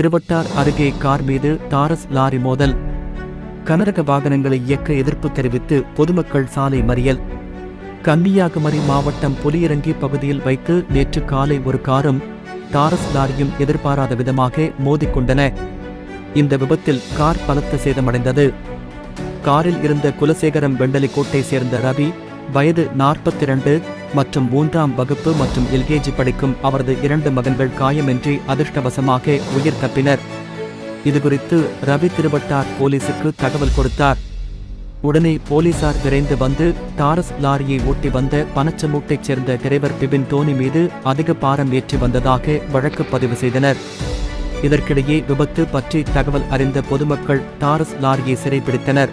திருவட்டார் அருகே கார் மீது Taurus lorry மோதல். கனரக வாகனங்களை இயக்க எதிர்ப்பு தெரிவித்து பொதுமக்கள் சாலை மறியல். கன்னியாகுமரி மாவட்டம் புலியிறங்கி பகுதியில் வைத்து நேற்று காலை ஒரு காரும் டாரஸ் லாரியும் எதிர்பாராத விதமாக மோதிக்கொண்டன. இந்த விபத்தில் கார் பலத்த சேதமடைந்தது. காரில் இருந்த குலசேகரம் வெண்டலிக்கோட்டை சேர்ந்த ரவி வயது 42 மற்றும் மூன்றாம் வகுப்பு மற்றும் எல்கேஜி படிக்கும் அவரது இரண்டு மகன்கள் காயமின்றி அதிர்ஷ்டவசமாக உயிர் தப்பினர். இதுகுறித்து ரவி திருவட்டார் போலீசுக்கு தகவல் கொடுத்தார். உடனே போலீசார் விரைந்து வந்து டாரஸ் லாரியை ஓட்டி வந்த பனச்சமூட்டைச் சேர்ந்த டிரைவர் பிபின் டோனி மீது அதிக பாரம் ஏற்றி வந்ததாக வழக்கு பதிவு செய்தனர். இதற்கிடையே விபத்து பற்றி தகவல் அறிந்த பொதுமக்கள் டாரஸ் லாரியை சிறைபிடித்தனர்.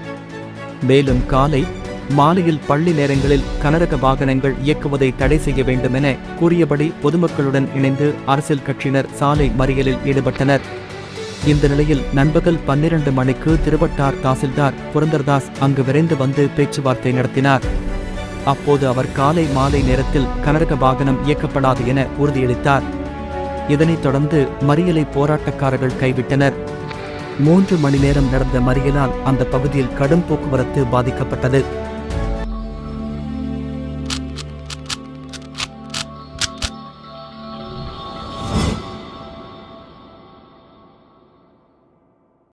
மேலும் காலை மாலையில் பள்ளி நேரங்களில் கனரக வாகனங்கள் இயக்குவதை தடை செய்ய வேண்டும் என கூறியபடி பொதுமக்களுடன் இணைந்து அரசியல் கட்சியினர் சாலை மறியலில் ஈடுபட்டனர். இந்த நிலையில் நண்பகல் பன்னிரண்டு மணிக்கு திருவட்டார் தாசில்தார் புரந்தர்தாஸ் அங்கு விரைந்து வந்து பேச்சுவார்த்தை நடத்தினார். அப்போது அவர் காலை மாலை நேரத்தில் கனரக வாகனம் இயக்கப்படாது என உறுதியளித்தார். இதனைத் தொடர்ந்து மறியலை போராட்டக்காரர்கள் கைவிட்டனர். மூன்று மணி நேரம் நடந்த மறியலால் அந்த பகுதியில் கடும் போக்குவரத்து பாதிக்கப்பட்டது.